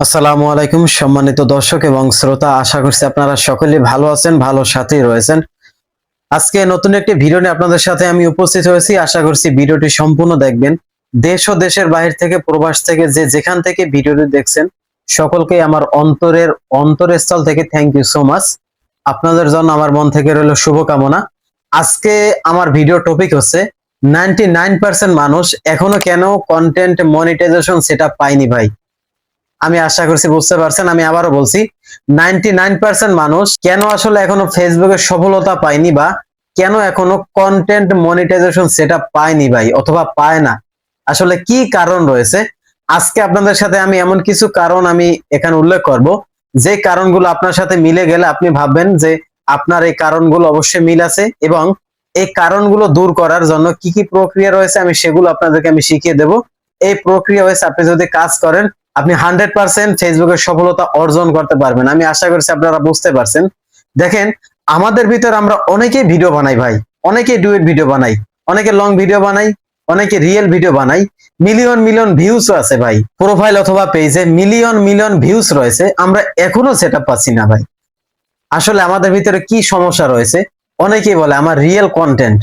আসসালামু আলাইকুম সম্মানিত দর্শক এবং শ্রোতা, আশা করছি আপনারা সকলে ভালো আছেন, ভালো সাথেই রয়েছেন। আজকে নতুন একটি ভিডিও নিয়ে আপনাদের সাথে আমি উপস্থিত হয়েছি। আশা করছি ভিডিওটি সম্পূর্ণ দেখবেন। দেশ ও দেশের বাহির থেকে, প্রবাস থেকে, যে যেখান থেকে ভিডিওটি দেখছেন, সকলকে আমার অন্তরের অন্তরস্থল থেকে থ্যাংক ইউ সো মাচ আপনাদের জন্য আমার মন থেকে রইল শুভকামনা। আজকে আমার ভিডিও টপিক হচ্ছে নাইনটি মানুষ এখনও কেন কন্টেন্ট মনিটাইজেশন সেটা পায়নি ভাই? আমি আশা করছি বুঝতে পারছেন, আমি আবারও বলছি নাইনটি মানুষ কেন আসলে এখনও ফেসবুকে সফলতা পায়নি বা কেন এখনও কন্টেন্ট মনিটাইজেশন সেটা পায়নি ভাই, অথবা পায় না? আসলে কি কারণ রয়েছে? আজকে আপনাদের সাথে আমি এমন কিছু কারণ আমি এখানে উল্লেখ করব, যে কারণগুলো আপনার সাথে মিলে গেলে আপনি ভাববেন যে আপনার এই কারণগুলো অবশ্যই মিল আছে এবং এই কারণগুলো দূর করার জন্য কি কি প্রক্রিয়া রয়েছে আমি সেগুলো আপনাদেরকে আমি শিখিয়ে দেব। এই প্রক্রিয়া হয়েছে আপনি যদি কাজ করেন আপনি হান্ড্রেড পার্সেন্ট ফেসবুকের সফলতা অর্জন করতে পারবেন। আমি আশা করছি আপনারা বুঝতে পারছেন। দেখেন, আমাদের ভিতর আমরা অনেকেই ভিডিও বানাই ভাই। অনেকেই ডুয়েট ভিডিও বানাই, অনেকে লং ভিডিও বানাই, অনেকে রিয়েল ভিডিও বানাই। মিলিয়ন মিলিয়ন ভিউজ আছে ভাই। প্রোফাইল অথবা পেজে মিলিয়ন মিলিয়ন ভিউজ রয়েছে। আমরা এখনও সেটা পাচ্ছি না ভাই। আসলে আমাদের ভিতরে কি সমস্যা রয়েছে? অনেকেই বলে, আমার রিয়েল কন্টেন্ট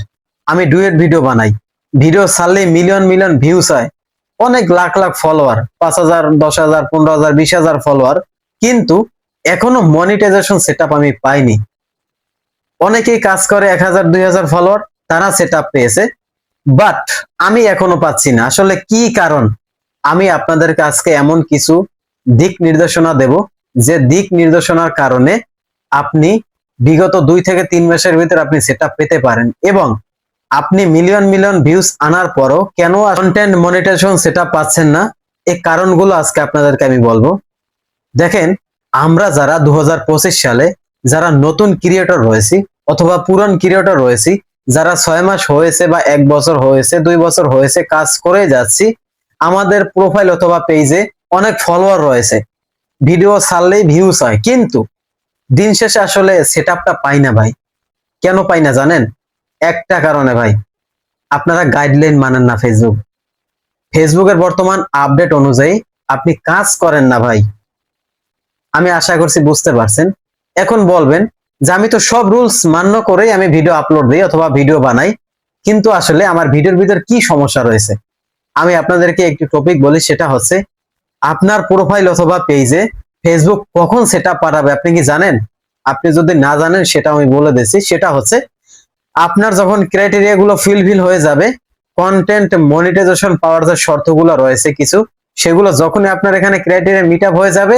আমি ডুয়েট ভিডিও বানাই। ভিডিও ছাড়লে মিলিয়ন মিলিয়ন ভিউজ হয়। অনেক লাখ লাখ ফলোয়ার পাঁচ হাজার, দশ হাজার, পনেরো হাজার, বিশ হাজার ফলোয়ার কিন্তু এখনও মনিটাইজেশন সেট আমি পাইনি। অনেকেই কাজ করে এক হাজার, দুই হাজার ফলোয়ার তারা সেট পেয়েছে বাট আমি এখনও পাচ্ছি না। আসলে কি কারণ? আমি আপনাদেরকে আজকে এমন কিছু দিক নির্দেশনা দেব, যে দিক নির্দেশনার কারণে আপনি বিগত দুই থেকে তিন মাসের ভিতরে আপনি সেট পেতে পারেন এবং আপনি মিলিয়ন মিলিয়ন ভিউজ আনার পরও কেন কন্টেন্ট মনিটাইজেশন সেটা পাচ্ছেন না? এই কারণগুলো আজকে আপনাদেরকে আমি বলব। দেখেন, আমরা যারা দু হাজার পঁচিশ সালে যারা নতুন ক্রিয়েটর রয়েছি অথবা পুরান ক্রিয়েটর রয়েছি, যারা ছয় মাস হয়েছে বা এক বছর হয়েছে, দুই বছর হয়েছে কাজ করে যাচ্ছি, আমাদের প্রোফাইল অথবা পেজে অনেক ফলোয়ার রয়েছে। ভিডিও ছাড়লেই ভিউজ হয়। কিন্তু দিন শেষে আসলে সেট পাই না ভাই। কেন পাই না জানেন? একটা কারণে ভাই। আপনারা গাইডলাইন মানেন না ফেসবুক ফেসবুকের বর্তমান আপডেট অনুযায়ী আপনি কাজ করেন না ভাই। আমি আশা করছি বুঝতে পারছেন। এখন বলবেন যে আমি তো সব রুলস মান্য করেই আমি ভিডিও আপলোড দিই অথবা ভিডিও বানাই, কিন্তু আসলে আমার ভিডিওর ভিতর কি সমস্যা রয়েছে? আমি আপনাদেরকে একটি টপিক বলি, সেটা হচ্ছে আপনার প্রোফাইল অথবা পেজে ফেসবুক কখন সেটা পাঠাবে, আপনি কি জানেন? আপনি যদি না জানেন, সেটা আমি বলে দিচ্ছি। সেটা হচ্ছে আপনার যখন ক্রাইটেরিয়া গুলো ফিলফিল হয়ে যাবে কন্টেন্ট মনিটাইজেশন পাওয়ার যে শর্তগুলো রয়েছে কিছু, সেগুলো যখনই আপনার এখানে ক্রাইটেরিয়া মিট হয়ে যাবে,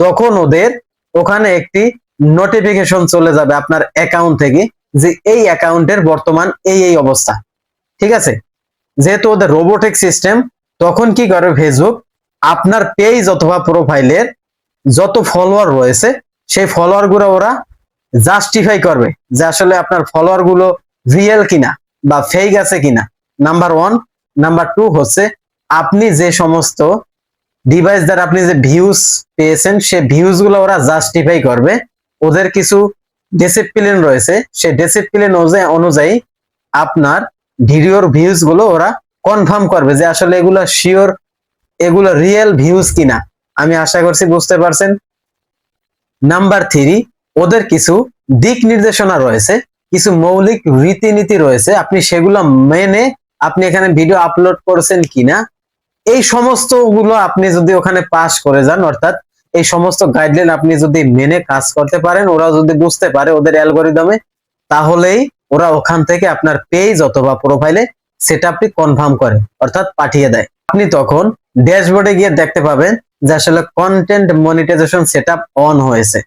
তখন ওদের ওখানে একটি নোটিফিকেশন চলে যাবে আপনার অ্যাকাউন্ট থেকে যে এই অ্যাকাউন্টের বর্তমান এই এই অবস্থা। ঠিক আছে? যেহেতু ওদের রোবোটিক সিস্টেম তখন কি করে ফেসবুক আপনার পেজ অথবা প্রোফাইলের যত ফলোয়ার রয়েছে, সেই ফলোয়ারগুলো ওরা জাস্টিফাই করবে যে আসলে আপনার ফলোয়ারগুলো রিয়েল কিনা বা ফেক আছে কিনা। নাম্বার ওয়ান নাম্বার টু হচ্ছে আপনি যে সমস্ত ডিভাইস দ্বারা আপনি যে ভিউজ পেয়েছেন, সে ভিউজগুলো ওরা জাস্টিফাই করবে। ওদের কিছু ডিসিপ্লিন রয়েছে, সে ডিসিপ্লিন অনুযায়ী আপনার ভিডিওর ভিউজগুলো ওরা কনফার্ম করবে যে আসলে এগুলো শিওর এগুলো রিয়েল ভিউজ কিনা। আমি আশা করছি বুঝতে পারছেন। নাম্বার থ্রি ওদের কিছু দিক নির্দেশনা রয়েছে, কিছু মৌলিক রীতিনীতি রয়েছে, আপনি সেগুলো মেনে আপনি এখানে ভিডিও আপলোড করেছেন কিনা, এই সমস্তগুলো আপনি যদি ওখানে পাস করে যান, অর্থাৎ এই সমস্ত গাইডলাইন আপনি যদি মেনে কাজ করতে পারেন ওরা যদি বুঝতে পারে ওদের অ্যালগোরিদমে তাহলেই ওরা ওখান থেকে আপনার পেজ অথবা প্রোফাইলে সেটা আপনি কনফার্ম করে, অর্থাৎ পাঠিয়ে দেয়। আপনি তখন ড্যাশবোর্ডে গিয়ে দেখতে পাবেন যে আসলে কন্টেন্ট মনিটাইজেশন সেট অন হয়েছে।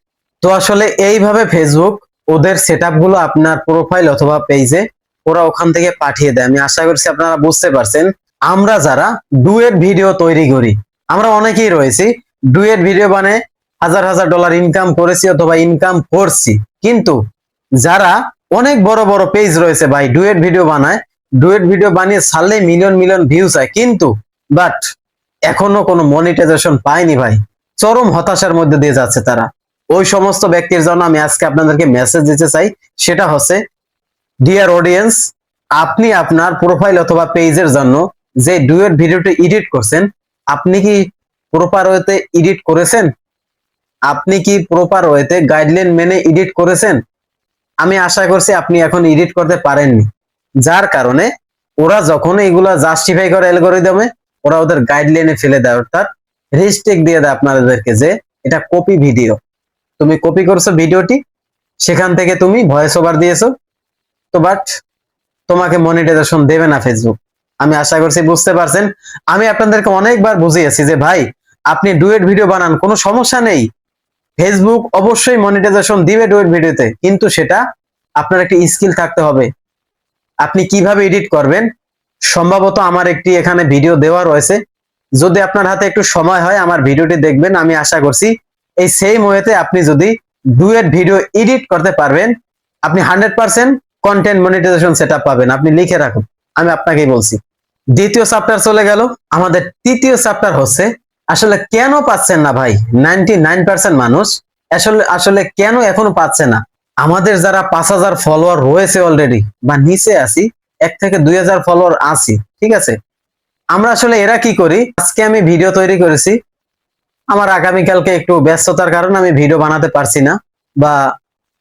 তো আসলে এইভাবে ফেসবুক ওদের সেটগুলো আপনার প্রোফাইল অথবা পেজে ওরা ওখান থেকে পাঠিয়ে দেয়। আমি আশা করছি আপনারা বুঝতে পারছেন। আমরা যারা ডুয়েট ভিডিও তৈরি করি, আমরা অনেকেই রয়েছি। ডুয়েট ভিডিও বানে হাজার হাজার ডলার ইনকাম করেছি অথবা ইনকাম করছি। কিন্তু যারা অনেক বড় বড় পেজ রয়েছে ভাই ডুয়েট ভিডিও বানায় ডুয়েট ভিডিও বানিয়ে ছাড়লে মিলিয়ন মিলিয়ন ভিউজ হয়। কিন্তু বাট এখনও কোনো মনিটাইজেশন পায়নি ভাই। চরম হতাশার মধ্যে দিয়ে যাচ্ছে তারা। ওই সমস্ত ব্যক্তির জন্য আমি আজকে আপনাদেরকে মেসেজ দিতে চাই। সেটা হচ্ছে ডিয়ার অডিয়েন্স আপনি আপনার প্রোফাইল অথবা পেজের জন্য যে ডুয়েট ভিডিওটি এডিট করছেন, আপনি কি প্রপার ওয়েতে এডিট করেছেন? আপনি কি প্রপার ওয়েতে গাইডলাইন মেনে এডিট করেছেন? আমি আশা করছি আপনি এখন এডিট করতে পারেননি। যার কারণে ওরা যখন এগুলা জাস্টিফাই করে অ্যালগোরিদমে ওরা ওদের গাইডলাইনে ফেলে দেয়। অর্থাৎ রেস্টেক দিয়ে দেয় আপনাদেরকে যে, এটা কপি ভিডিও তুমি কপি করছ ভিডিওটি, সেখান থেকে তুমি ভয়েস ওভার দিয়েছ। তো বাট তোমাকে মনিটাইজেশন দেবে না ফেসবুক আমি আশা করছি বুঝতে পারছেন। আমি আপনাদেরকে অনেকবার বুঝিয়েছি যে ভাই, আপনি ডুয়েট ভিডিও বানান, কোনো সমস্যা নেই। ফেসবুক অবশ্যই মনিটাইজেশন দিবে ডুয়েট ভিডিওতে কিন্তু সেটা আপনার একটি স্কিল থাকতে হবে। আপনি কীভাবে এডিট করবেন? সম্ভবত আমার একটি এখানে ভিডিও দেওয়া রয়েছে। যদি আপনার হাতে একটু সময় হয়, আমার ভিডিওটি দেখবেন। আমি আশা করছি এই সেম ওয়েতে আপনি যদি ডুয়েট ভিডিও এডিট করতে পারবেন, আপনি hundred percent content monetization set পাবেন। আপনি লিখে রাখুন। আমি আপনাকেই বলছি, দ্বিতীয় চ্যাপ্টার চলে গেল। আমাদের তৃতীয় চ্যাপ্টার হচ্ছে, আসলে কেন পাচ্ছেন না ভাই? নাইনটি মানুষ আসলে আসলে কেন এখনও পাচ্ছে না? আমাদের যারা পাঁচ হাজার ফলোয়ার রয়েছে অলরেডি বা নিচে আছি, এক থেকে দুই হাজার ফলোয়ার আছি, ঠিক আছে? আমরা আসলে এরা কি করি? আজকে আমি ভিডিও তৈরি করেছি আমার আগামীকালকে একটু ব্যস্ততার কারণে আমি ভিডিও বানাতে পারছি না বা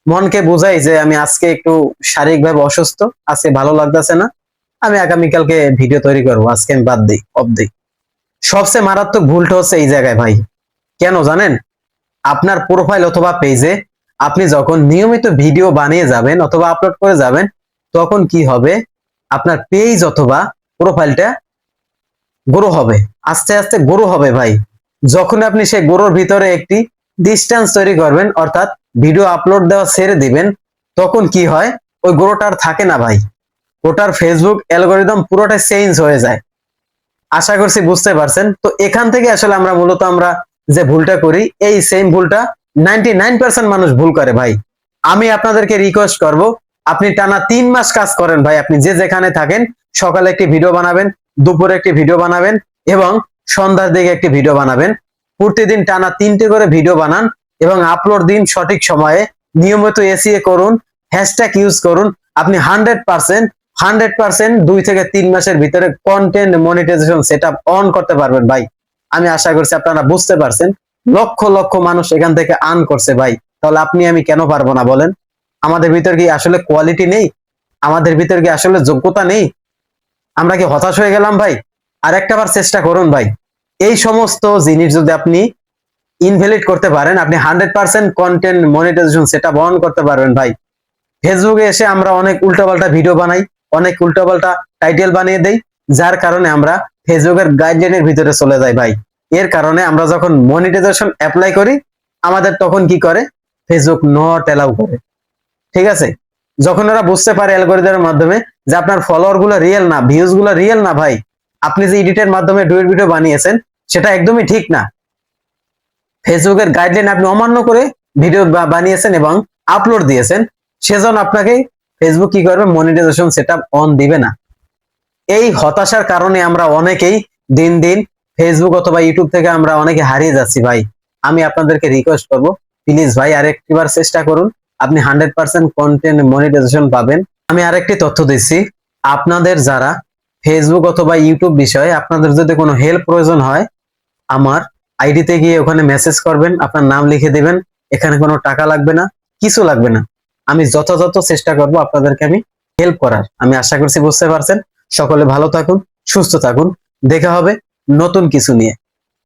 মনকে বুঝাই যে আমি আজকে একটু শারীরিকভাবে অসুস্থ, আজকে ভালো লাগতেছে না। আমি আগামীকালকে ভিডিও তৈরি করব, আজকে আমি বাদ দিই অফ দিই। সবচেয়ে মারাত্মক ভুলটা হচ্ছে এই জায়গায় ভাই। কেন জানেন? আপনার প্রোফাইল অথবা পেজে আপনি যখন নিয়মিত ভিডিও বানিয়ে যাবেন অথবা আপলোড করে যাবেন, তখন কি হবে? আপনার পেজ অথবা প্রোফাইলটা গ্রো হবে। আস্তে আস্তে গ্রো হবে ভাই। যখন আপনি সেই গ্রোর ভিতরে একটি ডিস্টেন্স তৈরি করবেন, অর্থাৎ ভিডিও আপলোড দেওয়া ছেড়ে দিবেন, তখন কি হয়? ওই গ্রোটা আর থাকে না ভাই। ওটার ফেসবুক অ্যালগোরিদম পুরোটা চেঞ্জ হয়ে যায়। আশা করছি বুঝতে পারছেন। তো এখান থেকে আসলে আমরা মূলত আমরা যে ভুলটা করি, এই সেম ভুলটা নাইনটি মানুষ ভুল করে ভাই। আমি আপনাদেরকে রিকোয়েস্ট করব, আপনি টানা তিন মাস কাজ করেন ভাই। আপনি যে যেখানে থাকেন, সকালে একটি ভিডিও বানাবেন, দুপুরে একটি ভিডিও বানাবেন, এবং সন্ধ্যার দিকে একটি ভিডিও বানাবেন। প্রতিদিন টানা তিনটে করে ভিডিও বানান এবং আপলোড দিন সঠিক সময়ে। নিয়মিত এসিএ করুন হ্যাশট্যাগ ইউজ করুন। আপনি হান্ড্রেড পার্সেন্ট হান্ড্রেড পার্সেন্ট দুই থেকে তিন মাসের ভিতরে কন্টেন্ট মনিটাইজেশন সেট অন করতে পারবেন ভাই। আমি আশা করছি আপনারা বুঝতে পারছেন। লক্ষ লক্ষ মানুষ এখান থেকে আর্ন করছে ভাই। তাহলে আপনি আমি কেন পারব না বলেন? আমাদের ভিতর কি আসলে কোয়ালিটি নেই? আমাদের ভিতর কি আসলে যোগ্যতা নেই? আমরা কি হতাশ হয়ে গেলাম ভাই? আর একটা বার চেষ্টা করুন ভাই। এই সমস্ত জিনিস যদি আপনি ইনভ্যালিড করতে পারেন, আপনি হান্ড্রেড পার্সেন্ট কন্টেন্ট মনিটাইজেশন সেটা বহন করতে পারবেন ভাই। ফেসবুকে এসে আমরা অনেক উল্টোপাল্টা ভিডিও বানাই, অনেক উল্টোপাল্টা টাইটেল বানিয়ে দেই, যার কারণে আমরা ফেসবুকের গাইডলাইনের ভিতরে চলে যাই ভাই। এর কারণে আমরা যখন মনিটাইজেশন অ্যাপ্লাই করি, আমাদের তখন কি করে? ফেসবুক নট অ্যালাউ করে। ঠিক আছে? যখন ওরা বুঝতে পারে অ্যালগোরিদমের মাধ্যমে যে আপনার ফলোয়ারগুলো রিয়েল না ভিউজগুলো রিয়েল না ভাই আপনি যে এডিটের মাধ্যমে ডুয়েট ভিডিও বানিয়েছেন, সেটা একদমই ঠিক না। ফেসবুকের গাইডলাইন আপনি অমান্য করে ভিডিও বানিয়েছেন এবং আপলোড দিয়েছেন, সেজন্য আপনাকে ফেসবুক কি করবে? মনিটাইজেশন সেট অন দিবে না। এই হতাশার কারণে আমরা অনেকেই দিন দিন ফেসবুক অথবা ইউটিউব থেকে আমরা অনেকে হারিয়ে যাচ্ছি ভাই। আমি আপনাদেরকে রিকোয়েস্ট করব প্লিজ ভাই আরেকটিবার চেষ্টা করুন। আপনি হান্ড্রেড পার্সেন্ট কন্টেন্ট মনিটাইজেশন পাবেন। আমি আরেকটি তথ্য দিচ্ছি। আপনাদের যারা ফেসবুক অথবা ইউটিউব বিষয়ে আপনাদের যদি কোনো হেল্প প্রয়োজন হয়, আমার আইডিতে গিয়ে ওখানে মেসেজ করবেন, আপনার নাম লিখে দেবেন, এখানে কোনো টাকা লাগবে না, কিছু লাগবে না। আমি যথাযথ চেষ্টা করব আপনাদেরকে আমি হেল্প করার। আমি আশা করছি বুঝতে পারছেন। সকলে ভালো থাকুন, সুস্থ থাকুন। দেখা হবে নতুন কিছু নিয়ে।